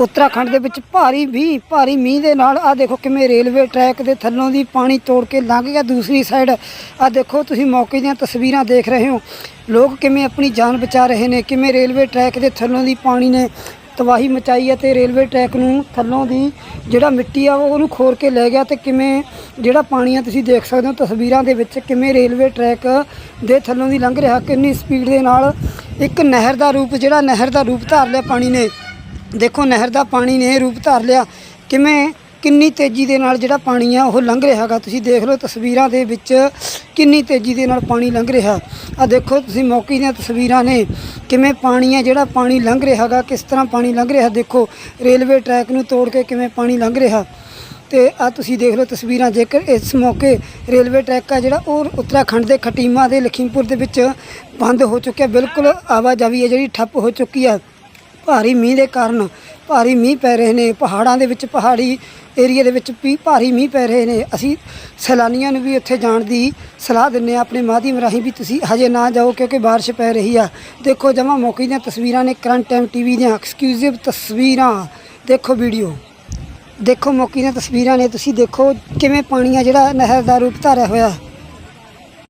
ਉੱਤਰਾਖੰਡ ਦੇ ਵਿੱਚ ਭਾਰੀ ਵੀ ਭਾਰੀ ਮੀਂਹ ਦੇ ਨਾਲ ਆ ਦੇਖੋ ਕਿਵੇਂ ਰੇਲਵੇ ਟਰੈਕ ਦੇ ਥੱਲੋਂ ਦੀ ਪਾਣੀ ਤੋੜ ਕੇ ਲੰਘ ਗਿਆ। ਦੂਸਰੀ ਸਾਈਡ ਆ ਦੇਖੋ ਤੁਸੀਂ ਮੌਕੇ ਦੀਆਂ ਤਸਵੀਰਾਂ ਦੇਖ ਰਹੇ ਹੋ। ਲੋਕ ਕਿਵੇਂ ਆਪਣੀ ਜਾਨ ਬਚਾ ਰਹੇ ਨੇ, ਕਿਵੇਂ ਰੇਲਵੇ ਟਰੈਕ ਦੇ ਥੱਲੋਂ ਦੀ ਪਾਣੀ ਨੇ ਤਬਾਹੀ ਮਚਾਈ ਹੈ ਤੇ ਰੇਲਵੇ ਟਰੈਕ ਨੂੰ ਥੱਲੋਂ ਦੀ ਜਿਹੜਾ ਮਿੱਟੀ ਆ ਉਹ ਉਹਨੂੰ ਖੋਰ ਕੇ ਲੈ ਗਿਆ ਤੇ ਕਿਵੇਂ ਜਿਹੜਾ ਪਾਣੀ ਆ ਤੁਸੀਂ ਦੇਖ ਸਕਦੇ ਹੋ ਤਸਵੀਰਾਂ ਦੇ ਵਿੱਚ ਕਿਵੇਂ ਰੇਲਵੇ ਟਰੈਕ ਦੇ ਥੱਲੋਂ ਦੀ ਲੰਘ ਰਿਹਾ। ਕਿੰਨੀ ਸਪੀਡ ਦੇ ਨਾਲ ਇੱਕ ਨਹਿਰ ਦਾ ਰੂਪ, ਜਿਹੜਾ ਨਹਿਰ ਦਾ ਰੂਪ ਧਾਰ ਲਿਆ ਪਾਣੀ ਨੇ। ਦੇਖੋ, ਨਹਿਰ ਦਾ ਪਾਣੀ ਨੇ ਇਹ ਰੂਪ ਧਾਰ ਲਿਆ। ਕਿਵੇਂ? ਕਿੰਨੀ ਤੇਜ਼ੀ ਦੇ ਨਾਲ ਜਿਹੜਾ ਪਾਣੀ ਆ, ਉਹ ਲੰਘ ਰਿਹਾ ਹੈਗਾ। ਤੁਸੀਂ ਦੇਖ ਲਓ ਤਸਵੀਰਾਂ ਦੇ ਵਿੱਚ ਕਿੰਨੀ ਤੇਜ਼ੀ ਦੇ ਨਾਲ ਪਾਣੀ ਲੰਘ ਰਿਹਾ। ਆ ਦੇਖੋ, ਤੁਸੀਂ ਮੌਕੇ ਦੀਆਂ ਤਸਵੀਰਾਂ ਨੇ ਕਿਵੇਂ ਪਾਣੀ ਆ, ਜਿਹੜਾ ਪਾਣੀ ਲੰਘ ਰਿਹਾ ਹੈਗਾ, ਕਿਸ ਤਰ੍ਹਾਂ ਪਾਣੀ ਲੰਘ ਰਿਹਾ। ਦੇਖੋ, ਰੇਲਵੇ ਟਰੈਕ ਨੂੰ ਤੋੜ ਕੇ ਕਿਵੇਂ ਪਾਣੀ ਲੰਘ ਰਿਹਾ। ਤੇ ਆ ਤੁਸੀਂ ਦੇਖ ਲਓ ਤਸਵੀਰਾਂ, ਜੇਕਰ ਇਸ ਮੌਕੇ ਰੇਲਵੇ ਟਰੈਕ ਆ, ਜਿਹੜਾ ਉਹ ਉੱਤਰਾਖੰਡ ਦੇ ਖਟੀਮਾ ਦੇ ਲਖੀਮਪੁਰ ਦੇ ਵਿੱਚ ਬੰਦ ਹੋ ਚੁੱਕਿਆ। ਬਿਲਕੁਲ ਆਵਾਜਾਈ ਹੈ ਜਿਹੜੀ, ਠੱਪ ਹੋ ਚੁੱਕੀ ਆ। ਭਾਰੀ ਮੀਂਹ ਦੇ ਕਾਰਨ ਭਾਰੀ ਮੀਂਹ ਪੈ ਰਹੇ ਨੇ, ਪਹਾੜਾਂ ਦੇ ਵਿੱਚ, ਪਹਾੜੀ ਏਰੀਆ ਦੇ ਵਿੱਚ ਵੀ ਭਾਰੀ ਮੀਂਹ ਪੈ ਰਹੇ ਨੇ। ਅਸੀਂ ਸੈਲਾਨੀਆਂ ਨੂੰ ਵੀ ਉੱਥੇ ਜਾਣ ਦੀ ਸਲਾਹ ਦਿੰਨੇ ਆ ਆਪਣੇ ਮਾਧਿਅਮ ਰਾਹੀਂ ਵੀ ਤੁਸੀਂ ਹਜੇ ਨਾ ਜਾਓ ਕਿਉਂਕਿ ਬਾਰਿਸ਼ ਪੈ ਰਹੀ ਆ। ਦੇਖੋ, ਜਮਾ ਮੌਕੇ ਦੀਆਂ ਤਸਵੀਰਾਂ ਨੇ ਕਰੰਟ ਟਾਈਮ ਟੀਵੀ ਦੀਆਂ ਐਕਸਕਲੂਸਿਵ ਤਸਵੀਰਾਂ। ਦੇਖੋ ਵੀਡੀਓ। ਦੇਖੋ ਮੌਕੇ ਦੀਆਂ ਤਸਵੀਰਾਂ ਨੇ, ਤੁਸੀਂ ਦੇਖੋ ਕਿਵੇਂ ਪਾਣੀ ਆ ਜਿਹੜਾ ਨਹਿਰ ਦਾ ਰੂਪ ਧਾਰਿਆ ਹੋਇਆ।